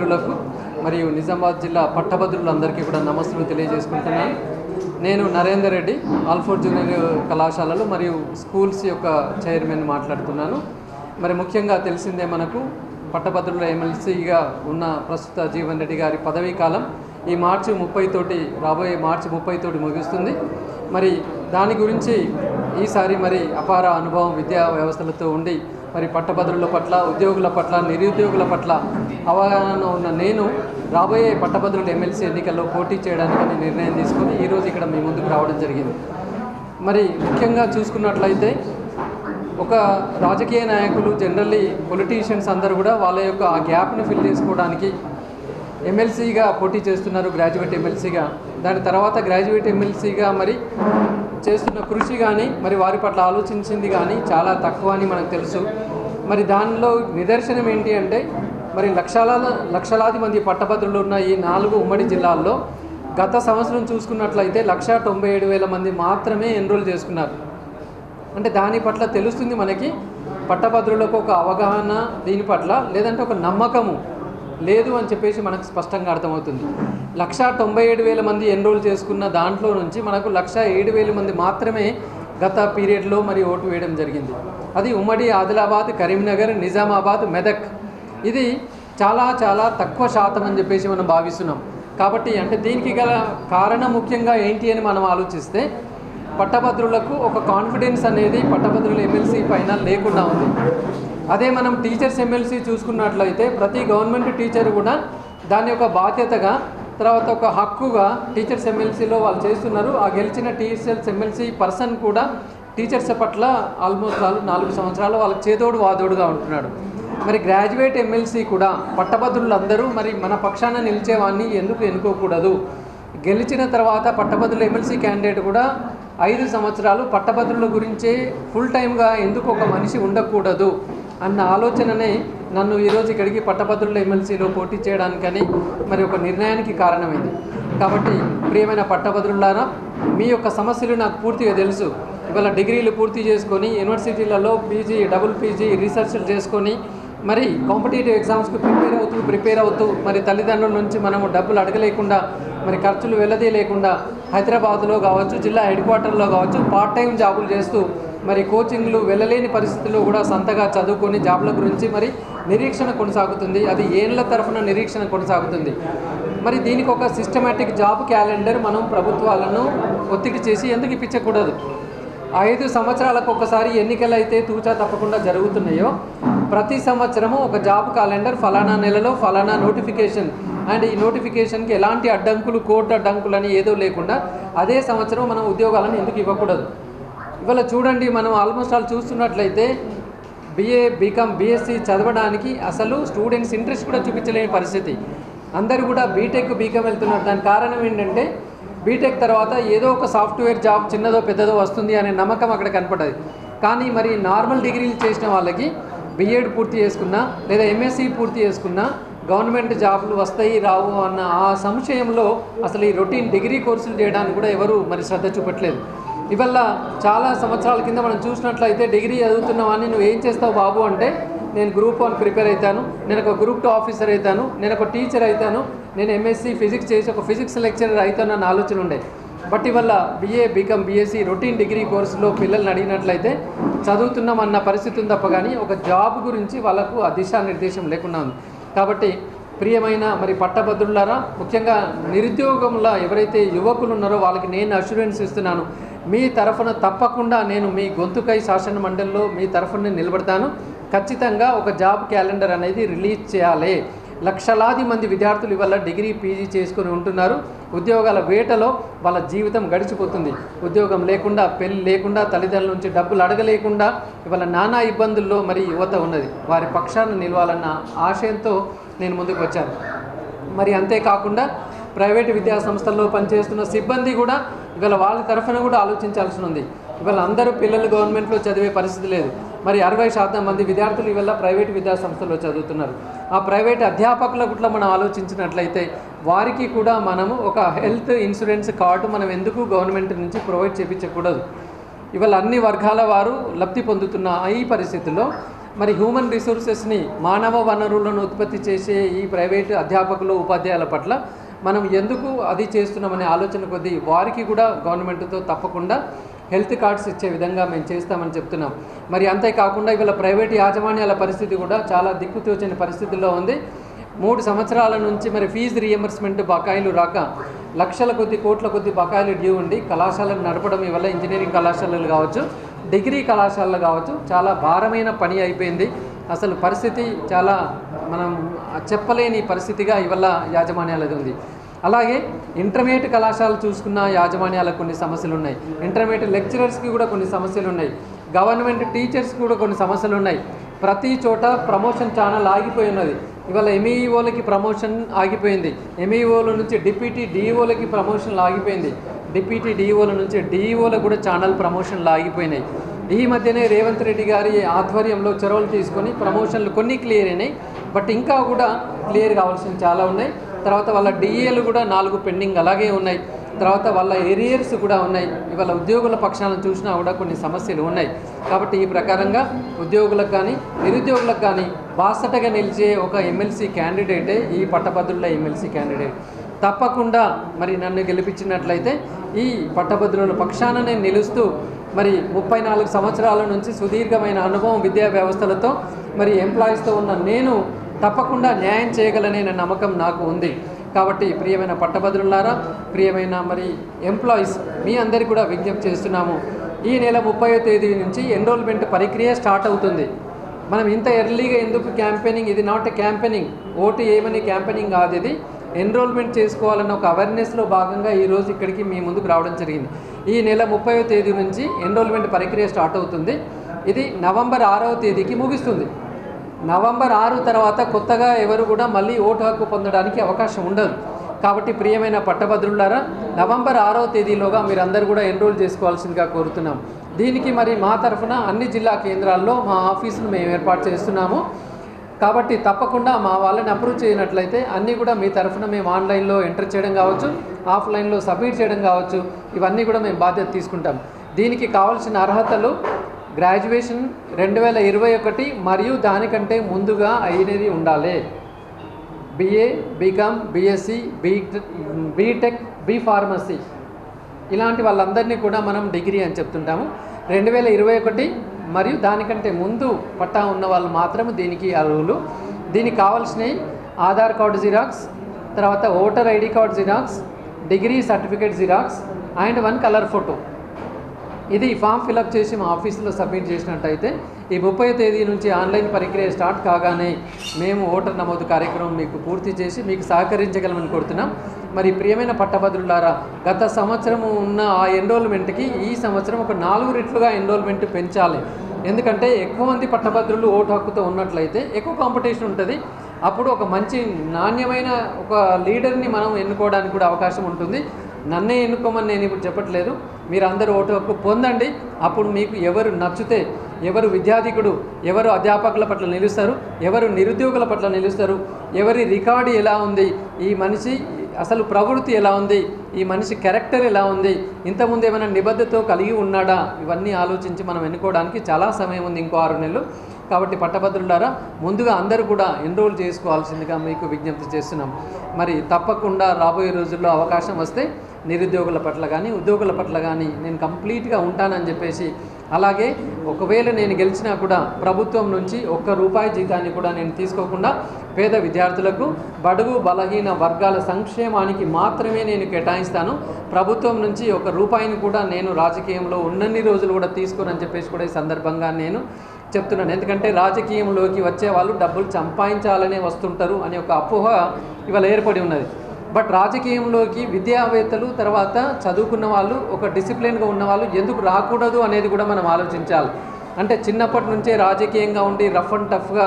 మిత్రులకు మరియు నిజామాబాద్ జిల్లా పట్టభద్రులందరికీ కూడా నమస్తులు తెలియజేసుకుంటున్నాను. నేను నరేందర్ రెడ్డి ఆల్ఫోర్డ్ జూనియర్ కళాశాలలు మరియు స్కూల్స్ యొక్క చైర్మన్ మాట్లాడుతున్నాను. మరి ముఖ్యంగా తెలిసిందే మనకు పట్టభద్రుల ఎమ్మెల్సీగా ఉన్న ప్రస్తుత జీవన్ రెడ్డి గారి పదవీ కాలం ఈ మార్చి ముప్పై తోటి రాబోయే మార్చి ముప్పై తోటి ముగుస్తుంది. మరి దాని గురించి ఈసారి మరి అపార అనుభవం విద్యా వ్యవస్థలతో ఉండి మరి పట్టభద్రుల పట్ల ఉద్యోగుల పట్ల నిరుద్యోగుల పట్ల అవగాహన ఉన్న నేను రాబోయే పట్టభద్రుల ఎమ్మెల్సీ ఎన్నికల్లో పోటీ చేయడానికి నిర్ణయం తీసుకొని ఈరోజు ఇక్కడ మీ ముందుకు రావడం జరిగింది. మరి ముఖ్యంగా చూసుకున్నట్లయితే ఒక రాజకీయ నాయకులు జనరల్లీ పొలిటీషియన్స్ అందరూ కూడా వాళ్ళ యొక్క ఆ గ్యాప్ని ఫిల్ చేసుకోవడానికి ఎమ్మెల్సీగా పోటీ చేస్తున్నారు గ్రాడ్యుయేట్ ఎమ్మెల్సీగా. దాని తర్వాత గ్రాడ్యుయేట్ ఎమ్మెల్సీగా మరి చేస్తున్న కృషి కానీ మరి వారి పట్ల ఆలోచించింది కానీ చాలా తక్కువ అని మనకు తెలుసు. మరి దానిలో నిదర్శనం ఏంటి అంటే మరి లక్షల లక్షలాది మంది పట్టభద్రులు ఉన్న ఈ నాలుగు ఉమ్మడి జిల్లాల్లో గత సంవత్సరం చూసుకున్నట్లయితే లక్ష తొంభై ఏడు వేల మంది మాత్రమే ఎన్రోల్ చేసుకున్నారు. అంటే దాని పట్ల తెలుస్తుంది మనకి పట్టభద్రులకు ఒక అవగాహన దీని పట్ల లేదంటే ఒక నమ్మకము. లేదు అని చెప్పేసి మనకు స్పష్టంగా అర్థమవుతుంది. లక్ష తొంభై ఏడు వేల మంది ఎన్రోల్ చేసుకున్న దాంట్లో నుంచి మనకు లక్ష ఏడు వేల మంది మాత్రమే గత పీరియడ్లో మరి ఓటు వేయడం జరిగింది. అది ఉమ్మడి ఆదిలాబాద్ కరీంనగర్ నిజామాబాద్ మెదక్. ఇది చాలా చాలా తక్కువ శాతం అని చెప్పేసి మనం భావిస్తున్నాం. కాబట్టి అంటే దీనికి గల కారణం ముఖ్యంగా ఏంటి అని మనం ఆలోచిస్తే పట్టభద్రులకు ఒక కాన్ఫిడెన్స్ అనేది పట్టభద్రుల ఎమ్మెల్సీ పైన లేకుండా ఉంది. అదే మనం టీచర్స్ ఎమ్మెల్సీ చూసుకున్నట్లయితే ప్రతి గవర్నమెంట్ టీచర్ కూడా దాని యొక్క బాధ్యతగా తర్వాత ఒక హక్కుగా టీచర్స్ ఎమ్మెల్సీలో వాళ్ళు చేస్తున్నారు. ఆ గెలిచిన టీచర్స్ ఎమ్మెల్సీ పర్సన్ కూడా టీచర్స్ పట్ల ఆల్మోస్ట్ నాలుగు సంవత్సరాలు వాళ్ళకి చేదోడు వాదోడుగా ఉంటున్నాడు. మరి గ్రాడ్యుయేట్ ఎమ్మెల్సీ కూడా పట్టభద్రులందరూ మరి మన పక్షాన నిలిచేవాడిని ఎందుకు ఎన్నుకోకూడదు? గెలిచిన తర్వాత పట్టభద్రుల ఎమ్మెల్సీ క్యాండిడేట్ కూడా ఐదు సంవత్సరాలు పట్టభద్రుల గురించే ఫుల్ టైమ్గా ఎందుకు ఒక మనిషి ఉండకూడదు? అన్న ఆలోచననే నన్ను ఈరోజు ఇక్కడికి పట్టభద్రుల ఎమ్మెల్సీలో పోటీ చేయడానికని మరి ఒక నిర్ణయానికి కారణమైంది. కాబట్టి ప్రియమైన పట్టభద్రులారా మీ యొక్క సమస్యలు నాకు పూర్తిగా తెలుసు. ఇవాళ డిగ్రీలు పూర్తి చేసుకొని యూనివర్సిటీలలో పీజీ డబుల్ పీజీ రీసెర్చ్లు చేసుకొని మరి కాంపిటేటివ్ ఎగ్జామ్స్కి ప్రిపేర్ అవుతూ ప్రిపేర్ అవుతూ మరి తల్లిదండ్రుల నుంచి మనము డబ్బులు అడగలేకుండా మరి ఖర్చులు వెళ్ళదే లేకుండా హైదరాబాద్లో కావచ్చు జిల్లా హెడ్ క్వార్టర్లో కావచ్చు పార్ట్ టైం జాబులు చేస్తూ మరి కోచింగ్లు వెళ్ళలేని పరిస్థితుల్లో కూడా సంతగా చదువుకొని జాబ్ల గురించి మరి నిరీక్షణ కొనసాగుతుంది. అది ఏళ్ళ తరఫున నిరీక్షణ కొనసాగుతుంది. మరి దీనికి ఒక సిస్టమేటిక్ జాబ్ క్యాలెండర్ మనం ప్రభుత్వాలను ఒత్తిడి చేసి ఎందుకు ఇప్పించకూడదు? ఐదు సంవత్సరాలకు ఒకసారి ఎన్నికలు అయితే తూచా తప్పకుండా జరుగుతున్నాయో ప్రతి సంవత్సరము ఒక జాబ్ క్యాలెండర్ ఫలానా నెలలో ఫలానా నోటిఫికేషన్. అండ్ ఈ నోటిఫికేషన్కి ఎలాంటి అడ్డంకులు కోర్టు అడ్డంకులు అని ఏదో లేకుండా అదే సంవత్సరం మనం ఉద్యోగాలను ఎందుకు ఇవ్వకూడదు? ఇవాళ చూడండి మనం ఆల్మోస్ట్ ఆల్ చూస్తున్నట్లయితే బీఏ బీకామ్ బీఎస్సీ చదవడానికి అసలు స్టూడెంట్స్ ఇంట్రెస్ట్ కూడా చూపించలేని పరిస్థితి. అందరూ కూడా బీటెక్ బీకామ్ వెళ్తున్నారు. దానికి కారణం ఏంటంటే బీటెక్ తర్వాత ఏదో ఒక సాఫ్ట్వేర్ జాబ్ చిన్నదో పెద్దదో వస్తుంది అనే నమ్మకం అక్కడ కనపడదు. కానీ మరి నార్మల్ డిగ్రీలు చేసిన వాళ్ళకి బీఎడ్ పూర్తి చేసుకున్నా లేదా ఎంఎస్సీ పూర్తి చేసుకున్నా గవర్నమెంట్ జాబ్లు వస్తాయి రావు అన్న ఆ సంశయంలో అసలు ఈ రొటీన్ డిగ్రీ కోర్సులు చేయడానికి కూడా ఎవరు మరి శ్రద్ధ చూపట్లేదు. ఇవల్ల చాలా సంవత్సరాల కింద మనం చూసినట్లయితే డిగ్రీ చదువుతున్నవాడిని నువ్వు ఏం చేస్తావు బాబు అంటే నేను గ్రూప్ వన్ ప్రిపేర్ అవుతాను నేను ఒక గ్రూప్ టూ ఆఫీసర్ అవుతాను నేను ఒక టీచర్ అవుతాను నేను ఎంఎస్సీ ఫిజిక్స్ చేసి ఒక ఫిజిక్స్ లెక్చరర్ అవుతాను అన్న ఆలోచన ఉండే. బట్ ఇవల్ల BA BCom BSc routine degree కోర్సులో పిల్లల్ని అడిగినట్లయితే చదువుతున్నాం అన్న పరిస్థితి ఉంది తప్ప కానీ ఒక జాబ్ గురించి వాళ్ళకు ఆ దిశానిర్దేశం లేకుండా ఉంది. కాబట్టి ప్రియమైన మరి పట్టభద్రులారా ముఖ్యంగా నిరుద్యోగంలో ఎవరైతే యువకులు ఉన్నారో వాళ్ళకి నేను అష్యూరెన్స్ ఇస్తున్నాను. మీ తరఫున తప్పకుండా నేను మీ గొంతుకై శాసన మండలిలో మీ తరఫున నిలబడతాను. ఖచ్చితంగా ఒక జాబ్ క్యాలెండర్ అనేది రిలీజ్ చేయాలి. లక్షలాది మంది విద్యార్థులు ఇవాళ డిగ్రీ పీజీ చేసుకొని ఉంటున్నారు. ఉద్యోగాల వేటలో వాళ్ళ జీవితం గడిచిపోతుంది. ఉద్యోగం లేకుండా పెళ్ళి లేకుండా తల్లిదండ్రుల నుంచి డబ్బులు అడగలేకుండా ఇవాళ నానా ఇబ్బందుల్లో మరి యువత ఉన్నది. వారి పక్షాన్ని నిలవాలన్న ఆశయంతో నేను ముందుకు వచ్చాను. మరి అంతేకాకుండా ప్రైవేటు విద్యా సంస్థల్లో పనిచేస్తున్న సిబ్బంది కూడా ఇవాళ వాళ్ళ తరఫున కూడా ఆలోచించాల్సి ఉంది. ఇవాళ అందరూ పిల్లలు గవర్నమెంట్లో చదివే పరిస్థితి లేదు. మరి అరవై శాతం మంది విద్యార్థులు ఇవాళ ప్రైవేట్ విద్యా సంస్థల్లో చదువుతున్నారు. ఆ ప్రైవేట్ అధ్యాపకుల కూడా మనం ఆలోచించినట్లయితే వారికి కూడా మనము ఒక హెల్త్ ఇన్సూరెన్స్ కార్డు మనం ఎందుకు గవర్నమెంట్ నుంచి ప్రొవైడ్ చేయించకూడదు ఇవాళ అన్ని వర్గాల వారు లబ్ధి పొందుతున్న ఈ పరిస్థితుల్లో మరి హ్యూమన్ రిసోర్సెస్ని మానవ వనరులను ఉత్పత్తి చేసే ఈ ప్రైవేటు అధ్యాపకులు ఉపాధ్యాయుల పట్ల మనం ఎందుకు అది చేస్తున్నామనే ఆలోచన కొద్దీ వారికి కూడా గవర్నమెంట్తో తప్పకుండా హెల్త్ కార్డ్స్ ఇచ్చే విధంగా మేము చేస్తామని చెప్తున్నాం. మరి అంతేకాకుండా ఇవాళ ప్రైవేట్ యాజమాన్యాల పరిస్థితి కూడా చాలా దిక్కుతోచని పరిస్థితుల్లో ఉంది. మూడు సంవత్సరాల నుంచి మరి ఫీజు రియంబర్స్మెంట్ బకాయిలు రాక లక్షల కొద్ది కోట్ల కొద్ది బకాయిలు డ్యూ ఉండి కళాశాలను నడపడం వల్ల ఇంజనీరింగ్ కళాశాలలు కావచ్చు డిగ్రీ కళాశాలలు కావచ్చు చాలా భారమైన పని అయిపోయింది. అసలు పరిస్థితి చాలా మనం చెప్పలేని పరిస్థితిగా ఇవల్ల యాజమాన్యాలది ఉంది. అలాగే ఇంటర్మీడియట్ కళాశాల చూసుకున్న యాజమాన్యాలకు కొన్ని సమస్యలు ఉన్నాయి ఇంటర్మీడియట్ లెక్చరర్స్కి కూడా కొన్ని సమస్యలు ఉన్నాయి గవర్నమెంట్ టీచర్స్కి కూడా కొన్ని సమస్యలు ఉన్నాయి ప్రతి చోట ప్రమోషన్ ఛానల్ ఆగిపోయి ఉన్నది. ఇవాళ ఎంఈఓలకి ప్రమోషన్ ఆగిపోయింది. ఎంఈఓల నుంచి డిప్యూటీ డిఈఓలకి ప్రమోషన్లు ఆగిపోయింది. డిప్యూటీ డిఈఓల నుంచి డిఈఓలకు కూడా ఛానల్ ప్రమోషన్లు ఆగిపోయినాయి. ఈ మధ్యనే రేవంత్ రెడ్డి గారి ఆధ్వర్యంలో చొరవలు తీసుకొని ప్రమోషన్లు కొన్ని క్లియర్ అయినాయి. బట్ ఇంకా కూడా క్లియర్ కావాల్సిన చాలా ఉన్నాయి. తర్వాత వాళ్ళ డిఏలు కూడా నాలుగు పెండింగ్ అలాగే ఉన్నాయి. తర్వాత వాళ్ళ ఏరియర్స్ కూడా ఉన్నాయి. ఇవాళ ఉద్యోగుల పక్షాలను చూసినా కూడా కొన్ని సమస్యలు ఉన్నాయి. కాబట్టి ఈ ప్రకారంగా ఉద్యోగులకు కానీ నిరుద్యోగులకు కానీ బాసటగా నిలిచే ఒక ఎమ్మెల్సీ క్యాండిడేటే ఈ పట్టభద్రుల ఎమ్మెల్సీ క్యాండిడేట్ తప్పకుండా మరి నన్ను గెలిపించినట్లయితే ఈ పట్టభద్రుల పక్షాన నేను నిలుస్తూ మరి ముప్పై నాలుగు సంవత్సరాల నుంచి సుదీర్ఘమైన అనుభవం విద్యా వ్యవస్థలతో మరి ఎంప్లాయీస్తో ఉన్న నేను తప్పకుండా న్యాయం చేయగలనే నమ్మకం నాకు ఉంది. కాబట్టి ప్రియమైన పట్టభద్రులారా ప్రియమైన మరి ఎంప్లాయీస్ మీ అందరికీ కూడా విజ్ఞప్తి చేస్తున్నాము. ఈ నెల ముప్పై తేదీ నుంచి ఎన్రోల్మెంట్ ప్రక్రియ స్టార్ట్ అవుతుంది. మనం ఇంత ఎర్లీగా ఎందుకు క్యాంపెయినింగ్ ఇది నాట్ క్యాంపెయినింగ్ ఓటు ఏమని క్యాంపెయినింగ్ కాదు ఇది. ఎన్రోల్మెంట్ చేసుకోవాలన్న ఒక అవేర్నెస్లో భాగంగా ఈరోజు ఇక్కడికి మీ ముందుకు రావడం జరిగింది. ఈ నెల ముప్పై తేదీ నుంచి ఎన్రోల్మెంట్ ప్రక్రియ స్టార్ట్ అవుతుంది. ఇది నవంబర్ ఆరవ తేదీకి ముగుస్తుంది. నవంబర్ ఆరు తర్వాత కొత్తగా ఎవరు కూడా మళ్ళీ ఓటు హక్కు పొందడానికి అవకాశం ఉండదు. కాబట్టి ప్రియమైన పట్టభద్రులారా నవంబర్ ఆరవ తేదీలోగా మీరందరూ కూడా ఎన్రోల్ చేసుకోవాల్సిందిగా కోరుతున్నాం. దీనికి మరి మా తరఫున అన్ని జిల్లా కేంద్రాల్లో మా ఆఫీసును మేము ఏర్పాటు చేస్తున్నాము. కాబట్టి తప్పకుండా మా వాళ్ళని అప్రూవ్ చేయనట్లయితే అన్నీ కూడా మీ తరఫున మేము ఆన్లైన్లో ఎంటర్ చేయడం కావచ్చు ఆఫ్లైన్లో సబ్మిట్ చేయడం కావచ్చు ఇవన్నీ కూడా మేము బాధ్యత తీసుకుంటాం. దీనికి కావాల్సిన అర్హతలు గ్రాడ్యుయేషన్ రెండు వేల ఇరవై ఒకటి మరియు దానికంటే ముందుగా అయినది ఉండాలి. BA BCom BSc B BTech B pharmacy ఇలాంటి వాళ్ళందరినీ కూడా మనం డిగ్రీ అని చెప్తుంటాము. రెండు వేల ఇరవై ఒకటి మరియు దానికంటే ముందు పట్టా ఉన్న వాళ్ళు మాత్రం దీనికి అర్హులు. దీనికి కావాల్సినవి ఆధార్ కార్డు జిరాక్స్ తర్వాత voter ID card xerox degree certificate xerox and one colour photo. ఇది ఫామ్ ఫిలప్ చేసి మా ఆఫీసులో సబ్మిట్ చేసినట్టయితే ఈ ముప్పై తేదీ నుంచి ఆన్లైన్ ప్రక్రియ స్టార్ట్ కాగానే మేము ఓటర్ నమోదు కార్యక్రమం మీకు పూర్తి చేసి మీకు సహకరించగలమని కోరుతున్నాం. మరి ప్రియమైన పట్టభద్రులారా గత సంవత్సరం ఉన్న ఆ ఎన్రోల్మెంట్కి ఈ సంవత్సరం ఒక నాలుగు రెట్లుగా ఎన్రోల్మెంట్ పెంచాలి. ఎందుకంటే ఎక్కువ మంది పట్టభద్రులు ఓటు హక్కుతో ఉన్నట్లయితే ఎక్కువ కాంపిటీషన్ ఉంటుంది. అప్పుడు ఒక మంచి నాణ్యమైన ఒక లీడర్ని మనం ఎన్నుకోవడానికి కూడా అవకాశం ఉంటుంది. నన్నే ఎన్నుకోమని నేను ఇప్పుడు చెప్పట్లేదు. మీరు అందరూ ఓటు హక్కు పొందండి. అప్పుడు మీకు ఎవరు నచ్చితే ఎవరు విద్యాధికుడు ఎవరు అధ్యాపకుల పట్ల నిలుస్తారు ఎవరు నిరుద్యోగుల పట్ల నిలుస్తారు ఎవరి రికార్డు ఎలా ఉంది ఈ మనిషి అసలు ప్రవృత్తి ఎలా ఉంది ఈ మనిషి క్యారెక్టర్ ఎలా ఉంది ఇంతకుముందు ఏమైనా నిబద్ధతో కలిగి ఉన్నాడా ఇవన్నీ ఆలోచించి మనం ఎన్నుకోవడానికి చాలా సమయం ఉంది ఇంకో ఆరు నెలలు. కాబట్టి పట్టభద్రులారా ముందుగా అందరూ కూడా ఎన్రోల్ చేసుకోవాల్సిందిగా మీకు విజ్ఞప్తి చేస్తున్నాం. మరి తప్పకుండా రాబోయే రోజుల్లో అవకాశం వస్తే నిరుద్యోగుల పట్ల కానీ ఉద్యోగుల పట్ల కానీ నేను కంప్లీట్గా ఉంటానని చెప్పేసి అలాగే ఒకవేళ నేను గెలిచినా కూడా ప్రభుత్వం నుంచి ఒక్క రూపాయి జీతాన్ని కూడా నేను తీసుకోకుండా పేద విద్యార్థులకు బడుగు బలహీన వర్గాల సంక్షేమానికి మాత్రమే నేను కేటాయిస్తాను. ప్రభుత్వం నుంచి ఒక రూపాయిని కూడా నేను రాజకీయంలో ఉన్నన్ని రోజులు కూడా తీసుకోనని చెప్పేసి కూడా ఈ సందర్భంగా నేను చెప్తున్నాను. ఎందుకంటే రాజకీయంలోకి వచ్చే వాళ్ళు డబ్బులు సంపాదించాలనే వస్తుంటారు అనే ఒక అపోహ ఇవాళ ఏర్పడి ఉన్నది. బట్ రాజకీయంలోకి విద్యావేత్తలు తర్వాత చదువుకున్న వాళ్ళు ఒక డిసిప్లిన్గా ఉన్న వాళ్ళు ఎందుకు రాకూడదు అనేది కూడా మనం ఆలోచించాలి. అంటే చిన్నప్పటి నుంచే రాజకీయంగా ఉండి రఫ్ అండ్ టఫ్గా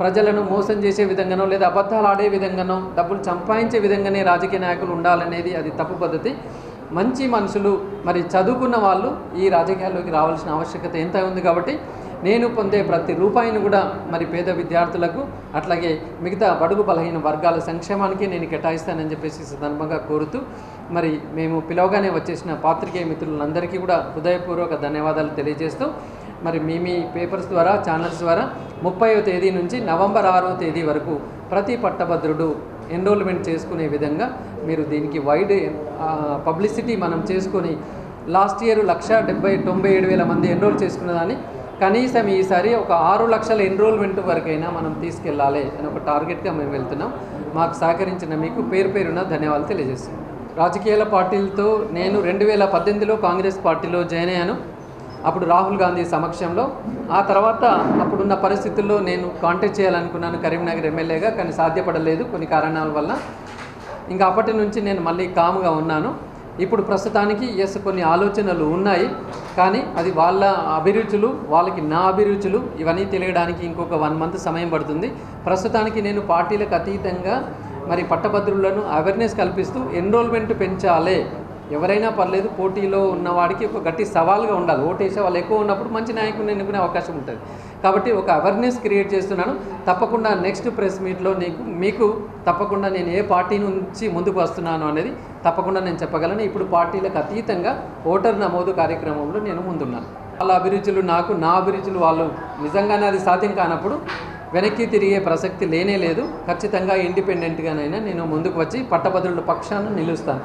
ప్రజలను మోసం చేసే విధంగానో లేదా అబద్ధాలు ఆడే విధంగానో డబ్బులు సంపాదించే విధంగానే రాజకీయ నాయకులు ఉండాలనేది అది తప్పు పద్ధతి. మంచి మనుషులు మరి చదువుకున్న వాళ్ళు ఈ రాజకీయాల్లోకి రావాల్సిన ఆవశ్యకత ఎంత ఉంది కాబట్టి నేను పొందే ప్రతి రూపాయిని కూడా మరి పేద విద్యార్థులకు అట్లాగే మిగతా బడుగు బలహీన వర్గాల సంక్షేమానికి నేను కేటాయిస్తానని చెప్పేసి సందర్భంగా కోరుతూ మరి మేము పిలవగానే వచ్చేసిన పాత్రికేయ మిత్రులందరికీ కూడా హృదయపూర్వక ధన్యవాదాలు తెలియజేస్తూ మరి మీ మీ పేపర్స్ ద్వారా ఛానల్స్ ద్వారా ముప్పైవ తేదీ నుంచి నవంబర్ ఆరో తేదీ వరకు ప్రతి పట్టభద్రుడు ఎన్రోల్మెంట్ చేసుకునే విధంగా మీరు దీనికి వైడ్ పబ్లిసిటీ మనం చేసుకొని లాస్ట్ ఇయర్ లక్ష డెబ్బై తొంభై ఏడు వేల మంది ఎన్రోల్ చేసుకున్నదాన్ని కనీసం ఈసారి ఒక ఆరు లక్షల ఎన్రోల్మెంట్ వరకైనా మనం తీసుకెళ్ళాలి అని ఒక టార్గెట్గా మేము వెళ్తున్నాం. మాకు సహకరించిన మీకు పేరు పేరున ధన్యవాదాలు తెలియజేస్తున్నాం. రాజకీయాల పార్టీలతో నేను రెండు వేల పద్దెనిమిదిలో కాంగ్రెస్ పార్టీలో జాయిన్ అయ్యాను. అప్పుడు రాహుల్ గాంధీ సమక్షంలో. ఆ తర్వాత అప్పుడున్న పరిస్థితుల్లో నేను కాంటాక్ట్ చేయాలనుకున్నాను కరీంనగర్ ఎమ్మెల్యేగా కానీ సాధ్యపడలేదు కొన్ని కారణాల వల్ల. ఇంకా అప్పటి నుంచి నేను మళ్ళీ కామ్గా ఉన్నాను. ఇప్పుడు ప్రస్తుతానికి ఎస్ కొన్ని ఆలోచనలు ఉన్నాయి. కానీ అది వాళ్ళ అభిరుచులు వాళ్ళకి నా అభిరుచులు ఇవన్నీ తెలియడానికి ఇంకొక వన్ మంత్ సమయం పడుతుంది. ప్రస్తుతానికి నేను పార్టీలకు అతీతంగా మరి పట్టభద్రులను అవేర్నెస్ కల్పిస్తూ ఎన్రోల్మెంట్ పెంచాలి. ఎవరైనా పర్లేదు పోటీలో ఉన్నవాడికి ఒక గట్టి సవాల్గా ఉండాలి. ఓటేసే వాళ్ళు ఎక్కువ ఉన్నప్పుడు మంచి నాయకుడిని ఎన్నుకునే అవకాశం ఉంటుంది. కాబట్టి ఒక అవేర్నెస్ క్రియేట్ చేస్తున్నాను. తప్పకుండా నెక్స్ట్ ప్రెస్ మీట్లో నీకు మీకు తప్పకుండా నేను ఏ పార్టీ నుంచి ముందుకు వస్తున్నాను అనేది తప్పకుండా నేను చెప్పగలను. ఇప్పుడు పార్టీలకు అతీతంగా ఓటర్ నమోదు కార్యక్రమంలో నేను ముందున్నాను. వాళ్ళ అభిరుచులు నాకు నా అభిరుచులు వాళ్ళు నిజంగానే అది సాధ్యం కానప్పుడు వెనక్కి తిరిగే ప్రసక్తి లేనే లేదు. ఖచ్చితంగా ఇండిపెండెంట్గానైనా నేను ముందుకు వచ్చి పట్టభద్రుల పక్షాన నిలుస్తాను.